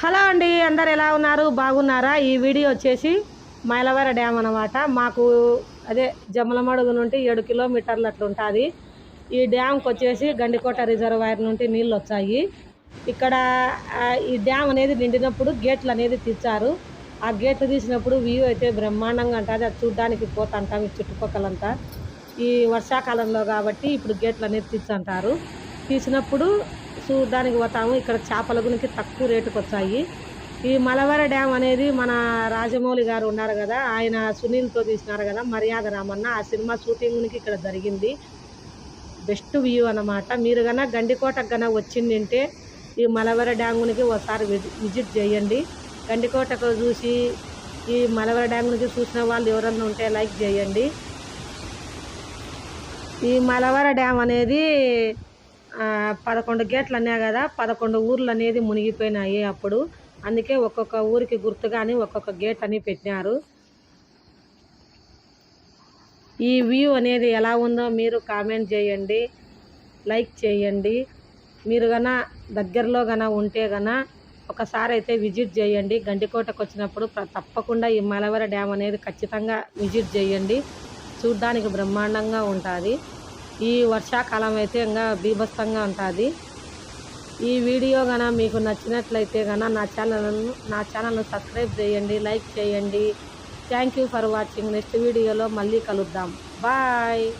Hello అండి అందరు ఎలా ఉన్నారు? బాగున్నారా? ఈ వీడియో వచ్చేసి మైలవర డ్యామ్ అన్నమాట. మాకు అదే జమ్మలమడుగు నుండి ఏడు కిలోమీటర్లు అట్లా ఉంటుంది ఈ డ్యామ్కి వచ్చేసి గండికోట రిజర్వాయర్ నుండి నీళ్ళు వచ్చాయి. ఇక్కడ ఈ డ్యామ్ అనేది నిండినప్పుడు గేట్లు అనేది తీర్చారు. ఆ గేట్లు తీసినప్పుడు వ్యూ అయితే బ్రహ్మాండంగా ఉంటుంది అది చూడ్డానికి పోతుంటాం ఈ చుట్టుపక్కలంతా. ఈ వర్షాకాలంలో కాబట్టి ఇప్పుడు గేట్లు అనేది తీర్చంటారు. తీసినప్పుడు చూడడానికి పోతాము. ఇక్కడ చేపల గునికి తక్కువ రేటుకు వచ్చాయి. ఈ మలవర డ్యామ్ అనేది మన రాజమౌళి గారు ఉన్నారు కదా ఆయన సునీల్తో తీసినారు కదా మర్యాద రామన్న ఆ సినిమా షూటింగ్కి ఇక్కడ జరిగింది. బెస్ట్ వ్యూ అనమాట మీరు కన్నా గండికోటకు కన్నా వచ్చిందంటే ఈ మలవర డ్యామునికి ఒకసారి విజి- విజిట్ చేయండి. గండికోటకు చూసి ఈ మలవర డ్యామునికి చూసిన వాళ్ళు ఎవరన్నా ఉంటే లైక్ చేయండి. ఈ మలవర డ్యామ్ అనేది పదకొండు గేట్లు అన్నాయి కదా పదకొండు ఊర్లు అనేది మునిగిపోయినాయి అప్పుడు. అందుకే ఒక్కొక్క ఊరికి గుర్తుగాని ఒక్కొక్క గేట్ అని పెట్టినారు. ఈ వ్యూ అనేది ఎలా ఉందో మీరు కామెంట్ చేయండి లైక్ చేయండి. మీరు గన దగ్గరలో గన ఉంటే గన ఒకసారి అయితే విజిట్ చేయండి. గండికోటకు వచ్చినప్పుడు తప్పకుండా ఈ మలవర డ్యామ్ అనేది ఖచ్చితంగా విజిట్ చేయండి. చూడ్డానికి బ్రహ్మాండంగా ఉంటుంది. ఈ వర్షాకాలం అయితే ఇంకా బీభత్సంగా ఉంటుంది. ఈ వీడియో గన మీకు నచ్చినట్లయితే గన నా ఛానల్ను నా ఛానల్ను సబ్స్క్రైబ్ చేయండి లైక్ చేయండి. Thank you for watching. Next వీడియోలో మళ్ళీ కలుద్దాం. బాయ్.